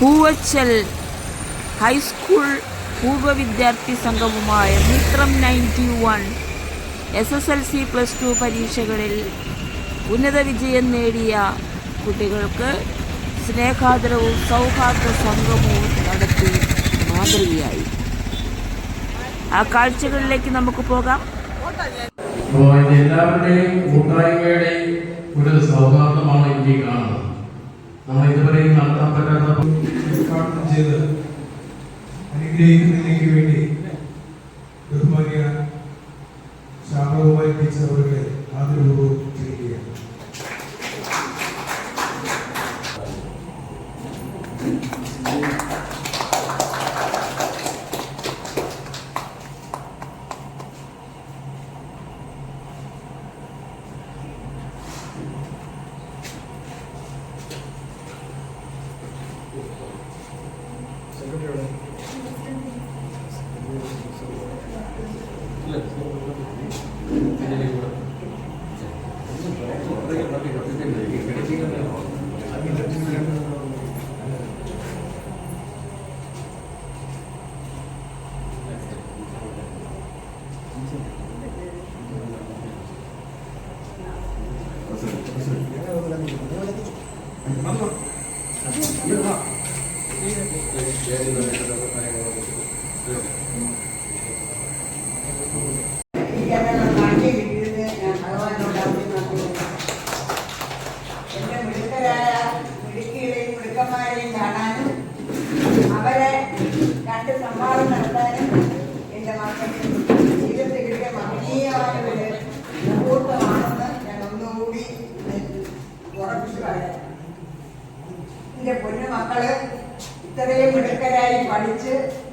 Poovachal high school പൂർവ വിദ്യാർത്ഥി സംഘവുമായ മിത്രം ninety one S S L C plus two പരീക്ഷകളിൽ ഉന്നത വിജയം നേടിയ കുട്ടികൾക്ക് സ്നേഹാദരവും സൗഹാർദ്ദ സംഗമവും നടത്തി മാതൃകയായി. ആ കാഴ്ചകളിലേക്ക് നമുക്ക് പോകാം. എല്ലാവരുടെയും കൂട്ടായ്മയുടെയും ഒരു സൗഹാർദ്ദമാണ് എനിക്ക് കാണുന്നത്. നമ്മൾ ഇതുവരെയും നടത്താൻ പറ്റാത്ത ഉദ്ഘാടനം ചെയ്ത് അനുഗ്രഹിക്കുന്നതിലേക്ക്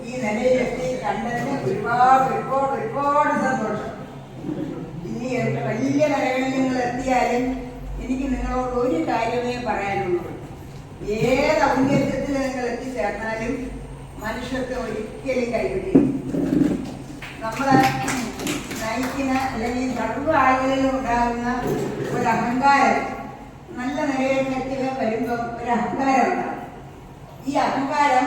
ഈ നിലയിലെത്തി കണ്ടതിന് ഒരുപാട് ഒരുപാട് ഒരുപാട് സന്തോഷം. ഇനി എത്ര വലിയ നിലകളിൽ നിങ്ങൾ എത്തിയാലും എനിക്ക് നിങ്ങളോട് ഒരു കാര്യമേ പറയാനുള്ളൂ. ഏത് ഔന്നത്യത്തിൽ നിങ്ങൾ എത്തിച്ചേർന്നാലും മനുഷ്യർക്ക് ഒരിക്കലും കൈവിടില്ല. നമ്മളെ നയിക്കുന്ന അല്ലെങ്കിൽ സർവ ആളുകളിലും ഉണ്ടാകുന്ന ഒരു അഹങ്കാരം നല്ല നിലയിലേക്ക് വരുമ്പോൾ ഒരു അഹങ്കാരം ഉണ്ടാകും. ഈ അഹങ്കാരം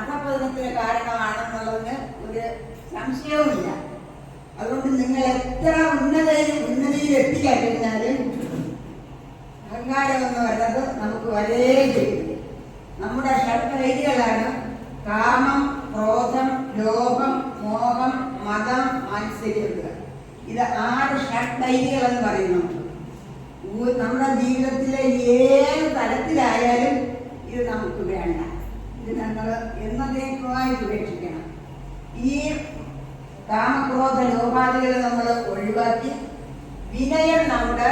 അധപതനത്തിന് കാരണമാണെന്നുള്ളതിന് ഒരു സംശയവുമില്ല. അതുകൊണ്ട് നിങ്ങൾ എത്ര ഉന്നതയിൽ ഉന്നതിയിൽ എത്തിക്കഴിഞ്ഞാലും അഹങ്കാരം എന്ന് പറയുന്നത് നമുക്ക് വളരെ ചെയ്യും നമ്മുടെ ഷഡ്വൈദികളാണ് കാമം ക്രോധം ലോഭം മോഹം മതം മാത്സര്യത ഇത് ആറ് ഷഡ്വൈദികൾ എന്ന് പറയുന്നു. നമ്മുടെ ജീവിതത്തിലെ ഏത് തരത്തിലായാലും ഇത് നമുക്ക് വേണ്ട. ഞങ്ങൾ എന്നതേക്കുമായി ഉപേക്ഷിക്കണം. ഈ കാമക്രോധ ലോപാദികളെ നമ്മൾ ഒഴിവാക്കി. വിനയം നമ്മുടെ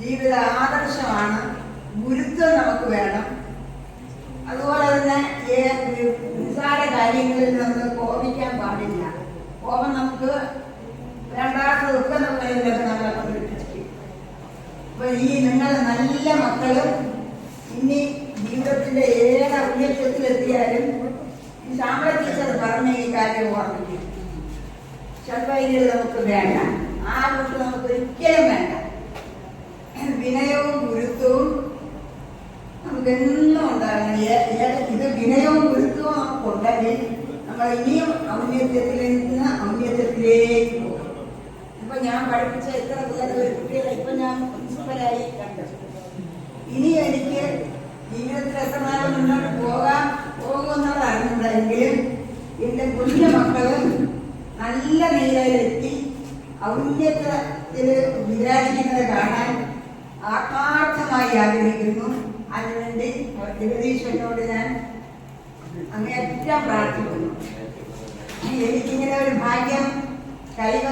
ജീവിത ആദർശമാണ്. ഗുരുത്വം നമുക്ക് വേണം. അതുപോലെ തന്നെ നിസ്സാര കാര്യങ്ങളിൽ നമ്മൾ കോപിക്കാൻ പാടില്ല. കോപം നമുക്ക് രണ്ടാമത്തെ ദുഃഖം നമ്മൾ നമ്മളെ കൊണ്ടിരിക്കും അപ്പൊ ഈ നിങ്ങൾ നല്ല മക്കളും ഇനി ജീവിതത്തിന്റെ ഏത് ഈ ശാമ്പള ടീച്ചർ പറഞ്ഞ ഈ കാര്യം ഓർമ്മിക്കും. ചെറുപ്പൈകൾ നമുക്ക് വേണ്ട. ആ കുട്ടി നമുക്ക് ഒരിക്കലും വേണ്ട. വിനയവും ഗുരുത്വവും നമുക്ക് എന്നും ഉണ്ടാകണം. ഇത് വിനയവും ഗുരുത്വവും നമുക്ക് ഉണ്ടെങ്കിൽ നമ്മൾ ഇനിയും ഔന്നത്യത്തിൽ നിന്ന് ഔന്നത്യത്തിലേക്ക് പോകും. ഇപ്പൊ ഞാൻ പഠിപ്പിച്ച എത്ര കുട്ടികളെ ഇപ്പൊ ഞാൻ പ്രിൻസിപ്പലായി കണ്ടു. ഇനി എനിക്ക് നാളും മുന്നോട്ട് പോകാം. പോകുമെന്നുള്ള അറിഞ്ഞുണ്ടെങ്കിലും എന്റെ കുഞ്ഞു മക്കൾ നല്ല നിലയിലെത്തി ഔന്നത്യത്തിൽ വിരാജിക്കുന്നത് കാണാൻ ആത്മാർത്ഥമായി ആഗ്രഹിക്കുന്നു. അതിനുവേണ്ടി ജഗദീശ്വരനോട് ഞാൻ അങ്ങേറ്റം പ്രാർത്ഥിക്കുന്നു. എനിക്കിങ്ങനെ ഒരു ഭാഗ്യം കൈവ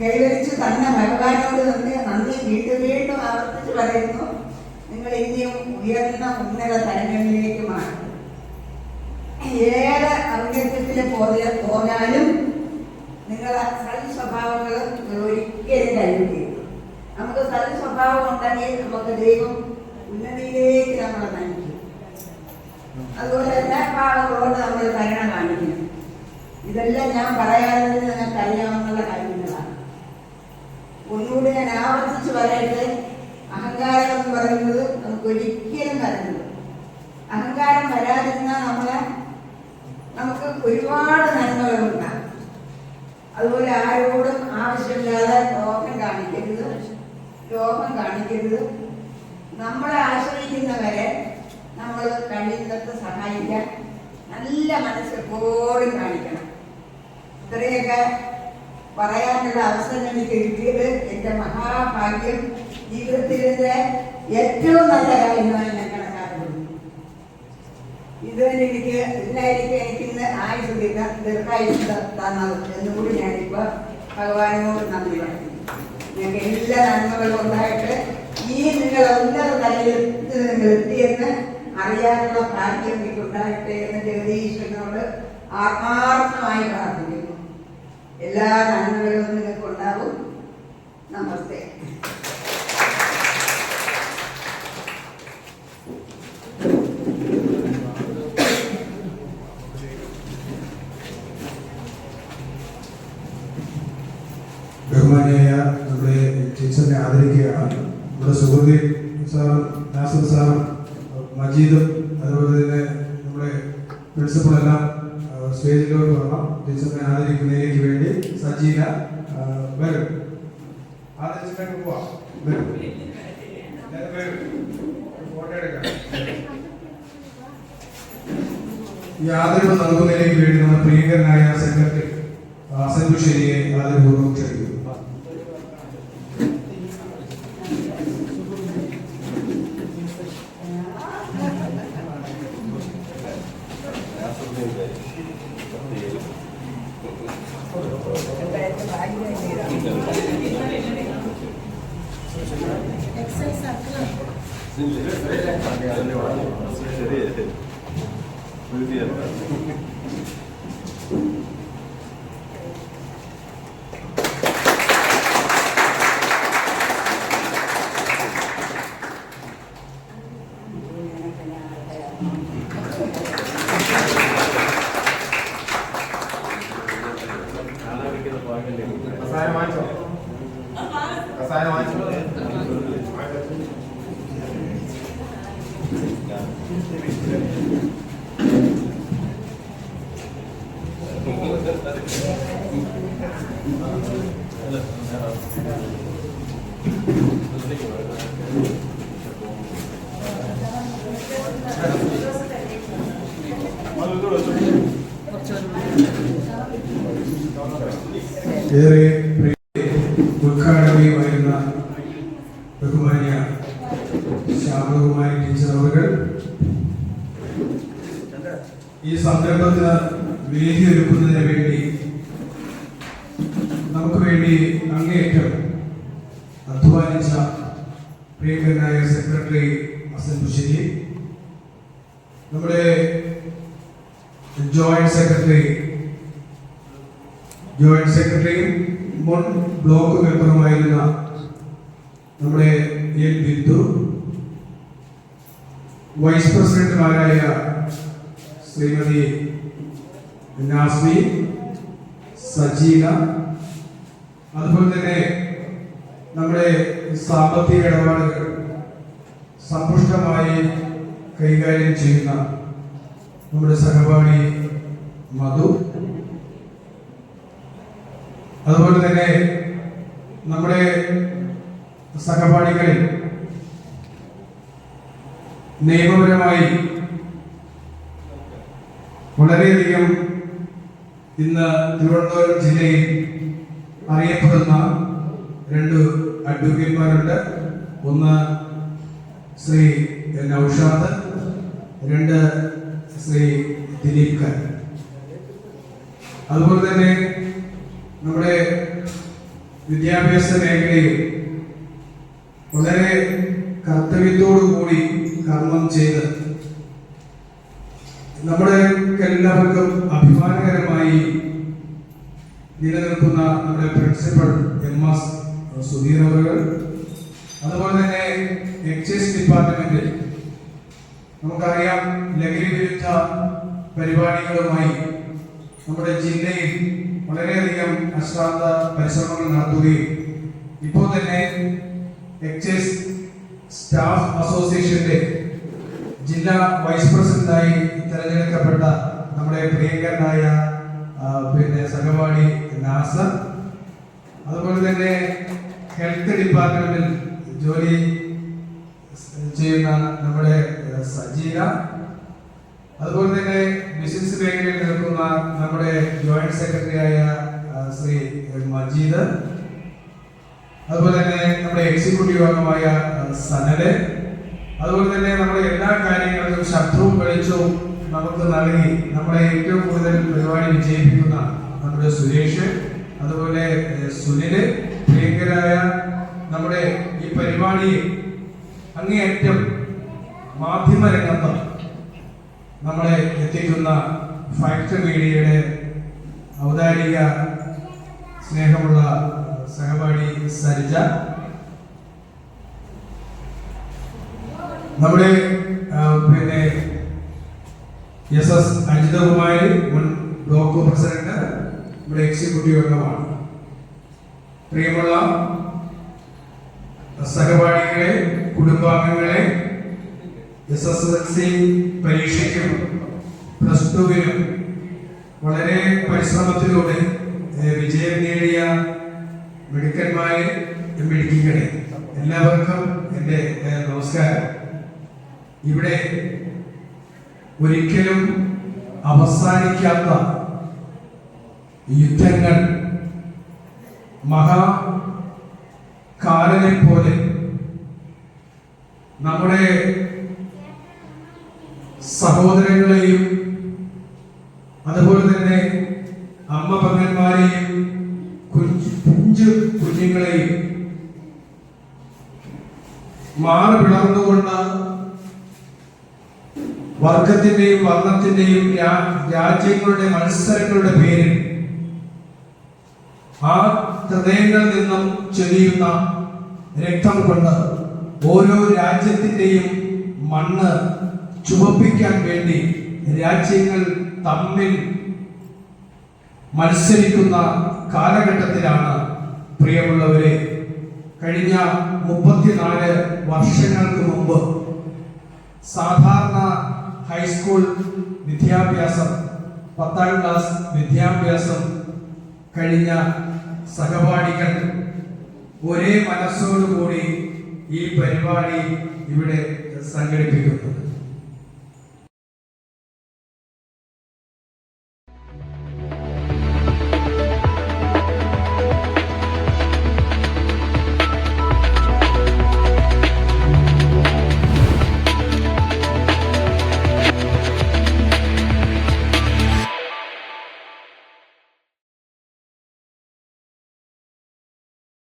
കൈവരിച്ചു തന്ന ഭഗവാനോട് നന്ദി. നന്ദി. വീണ്ടും വീണ്ടും ആവർത്തിച്ച് പറയുന്നു. നിങ്ങൾ ഇനിയും ഉയർന്ന ഉന്നത തലങ്ങളിലേക്ക് മാറും ഏത് ഔദ്യത്തിൽ പോയ പോയാലും നിങ്ങൾ സൽ സ്വഭാവങ്ങൾ ഒരിക്കലും കൈവിടില്ല നമുക്ക് സൽ സ്വഭാവം ഉണ്ടെങ്കിൽ നമുക്ക് ദൈവം ഉന്നതിയിലേക്ക് നമ്മളെ നയിക്കും. അതുപോലെ എല്ലാ ഭാഗങ്ങളോട് നമ്മൾ കരുണ കാണിക്കുന്നു ഇതെല്ലാം ഞാൻ പറയാതെ നിങ്ങൾക്ക് അറിയാവുന്ന കാര്യങ്ങളാണ്. ഒന്നുകൂടി ഞാൻ ആവർത്തിച്ച് പറയട്ടെ അഹങ്കാരം എന്ന് പറയുന്നത് നമുക്ക് ഒരിക്കലും വരരുത്. അഹങ്കാരം വരാതെ ഒരുപാട് നന്മകളുണ്ട് അതുപോലെ ആരോടും ആവശ്യമില്ലാതെ ലോകം കാണിക്കരുത്. ലോകം കാണിക്കരുത്. നമ്മളെ ആശ്രയിക്കുന്നവരെ നമ്മൾ കഴിയുന്നത് സഹായിക്കാൻ നല്ല മനസ്സ് എപ്പോഴും കാണിക്കണം. ഇത്രയൊക്കെ പറയാനുള്ള അവസരം എനിക്ക് കിട്ടിയത് എന്റെ മഹാഭാഗ്യം. ജീവിതത്തിലെ ഏറ്റവും നല്ല കാര്യമായി ഞാൻ കണക്കാക്കുന്നു. ഇതുവരെ എനിക്ക് ഇതിനായിരിക്കും എനിക്ക് ഇന്ന് ആയുസ് തീർക്കാൻ ദീർഘായുസ് തന്നത് എന്നുകൂടി ഞാനിപ്പോൾ ഭഗവാനോട് നന്ദി പറയുന്നു. ഞങ്ങൾക്ക് എല്ലാ നന്മകളും ഉണ്ടായിട്ട് ഈ നിങ്ങൾ ഉന്നത തലയിൽ നിങ്ങൾ എത്തിയെന്ന് അറിയാനുള്ള ഭാഗ്യം എനിക്ക് ഉണ്ടായിട്ട് എന്ന് ജഗദീശ്വരനോട് ആത്മാർത്ഥമായി പ്രാർത്ഥിക്കുന്നു. എല്ലാ നന്മകളും നിങ്ങൾക്ക് ഉണ്ടാവും നമസ്തേ. ബഹുമാനിയായ നമ്മുടെ ടീച്ചറിനെ ആദരിക്കുകയാണ്. നമ്മുടെ സുഹൃത്തി സാറും നാസർ സാറും മജീദും അതുപോലെ തന്നെ നമ്മുടെ പ്രിൻസിപ്പളെല്ലാം സ്റ്റേജിലോട്ട് വരണം. ടീച്ചറിനെ ആദരിക്കുന്നതിലേക്ക് വേണ്ടി സജീന വരും. ആദരിച്ചിട്ടൊക്കെ പോവാം. വരും. ഫോട്ടോ എടുക്കാം. ഈ ആദരവ് നൽകുന്നതിലേക്ക് വേണ്ടി നമ്മുടെ പ്രിയങ്കരനായ സെക്രട്ടറി അസൻബുശ്ശേരിയെ ആദരപൂർവം ക്ഷണിക്കുന്നു കസായം വാങ്ങിച്ചോ കസായം വാങ്ങിച്ചോ 예. സംരംഭത്തിന് വേദി ഒരുക്കുന്നതിന് വേണ്ടി നമുക്ക് വേണ്ടി അങ്ങേയറ്റം അധ്വാനിച്ച പ്രിയങ്കരനായ സെക്രട്ടറി അസൻ ബുഷരി നമ്മുടെ ജോയിന്റ് സെക്രട്ടറി ജോയിന്റ് സെക്രട്ടറിയും മുൻ ബ്ലോക്ക് മെമ്പറുമായിരുന്ന നമ്മുടെ എൻ ബിന്ദു വൈസ് പ്രസിഡന്റുമാരായ ശ്രീമതി നാസ്മി സജീന അതുപോലെ തന്നെ നമ്മുടെ സാമ്പത്തിക ഇടപാടുകൾ സമ്പുഷ്ടമായി കൈകാര്യം ചെയ്യുന്ന നമ്മുടെ സഹപാഠി മധു. അതുപോലെ തന്നെ നമ്മുടെ സഹപാഠികളിൽ നിയമപരമായി വളരെയധികം ഇന്ന് തിരുവനന്തപുരം ജില്ലയിൽ അറിയപ്പെടുന്ന രണ്ട് അഡ്വക്കേറ്റ്മാരുണ്ട്. ഒന്ന് ശ്രീ നൌഷാദ് രണ്ട് ശ്രീ ദിലീപ് ഖാൻ അതുപോലെ തന്നെ നമ്മുടെ വിദ്യാഭ്യാസ മേഖലയിൽ വളരെ കർത്തവ്യത്തോടു കൂടി കർമ്മം ചെയ്ത് നമ്മുടെ എല്ലാവർക്കും അഭിമാനകരമായി നിലനിൽക്കുന്ന നമ്മുടെ പ്രിൻസിപ്പൽ എം എസ് സുധീർ അവറുകൾ അതുപോലെ തന്നെ എക്സൈസ് ഡിപ്പാർട്ട്മെന്റിൽ നമുക്കറിയാം ലഹരി വിരുദ്ധ പരിപാടികളുമായി നമ്മുടെ ജില്ലയിൽ വളരെയധികം അശ്രാന്ത പരിശ്രമങ്ങൾ നടത്തുകയും ഇപ്പോൾ തന്നെ എക്സൈസ് സ്റ്റാഫ് അസോസിയേഷന്റെ ജില്ലാ വൈസ് പ്രസിഡന്റായി തെരഞ്ഞെടുക്കപ്പെട്ട നമ്മുടെ പ്രിയങ്കരനായ പിന്നെ സഹപാഠി നാസർ. അതുപോലെ തന്നെ ഹെൽത്ത് ഡിപ്പാർട്ട്മെന്റിൽ ജോലി ചെയ്യുന്ന നമ്മുടെ സജീന അതുപോലെ തന്നെ ബിസിനസ് മേഖലയിൽ നിൽക്കുന്ന നമ്മുടെ ജോയിന്റ് സെക്രട്ടറിയായ ശ്രീ മജീദ്. അതുപോലെ തന്നെ നമ്മുടെ എക്സിക്യൂട്ടീവ് അംഗമായ സനൽ. അതുപോലെ തന്നെ നമ്മുടെ എല്ലാ കാര്യങ്ങൾക്കും ശത്രുവും വെളിച്ചവും നമുക്ക് നൽകി നമ്മളെ ഏറ്റവും കൂടുതൽ പരിപാടി വിജയിപ്പിക്കുന്ന നമ്മുടെ സുരേഷ് അതുപോലെ സുനിൽ പ്രിയങ്കരായ നമ്മുടെ ഈ പരിപാടിയെ അങ്ങേയറ്റം മാധ്യമരംഗത്ത് നമ്മളെ എത്തിക്കുന്ന ഫാക്ട് മീഡിയയുടെ ഔദാരിക സ്നേഹമുള്ള സഹപാഠി സരിജ. നമ്മുടെ പിന്നെ എസ് എസ് അജിതകുമാരി മുൻ ബ്ലോക്ക് പ്രസിഡന്റ് ഇവിടെ എക്സിക്യൂട്ടീവ് അംഗമാണ്. പ്രിയമുള്ള സഹപാഠികളെ കുടുംബാംഗങ്ങളെ എസ് എസ് എൽ സി പരീക്ഷയ്ക്കും പ്ലസ് ടുവിനും വളരെ പരിശ്രമത്തിലൂടെ വിജയം നേടിയ മിടുക്കന്മാരെ മിടുക്കികളെ എല്ലാവർക്കും എന്റെ നമസ്കാരം. ഇവിടെ ഒരിക്കലും അവസാനിക്കാത്ത യുദ്ധങ്ങൾ മഹാകാലനെ പോലെ നമ്മുടെ സഹോദരങ്ങളെയും അതുപോലെ തന്നെ അമ്മ പങ്ങന്മാരെയും കുഞ്ചു കുഞ്ചു കുഞ്ഞുങ്ങളെയും മാറി പിളർന്നുകൊണ്ട് വർഗത്തിന്റെയും വർണത്തിന്റെയും രാജ്യങ്ങളുടെ മത്സരങ്ങളുടെ പേരിൽ ആ ഹൃദയങ്ങളിൽ നിന്നും ചൊരിയുന്ന രക്തം കൊണ്ട് ഓരോ രാജ്യത്തിന്റെയും മണ്ണ് ചുമപ്പിക്കാൻ വേണ്ടി രാജ്യങ്ങൾ തമ്മിൽ മത്സരിക്കുന്ന കാലഘട്ടത്തിലാണ് പ്രിയമുള്ളവരെ കഴിഞ്ഞ മുപ്പത്തിനാല് വർഷങ്ങൾക്ക് മുമ്പ് സാധാരണ ഹൈസ്കൂൾ വിദ്യാഭ്യാസം പത്താം ക്ലാസ് വിദ്യാഭ്യാസം കഴിഞ്ഞ സഹപാഠികൾ ഒരേ മനസ്സോടുകൂടി ഈ പരിപാടി ഇവിടെ സംഘടിപ്പിക്കുന്നത്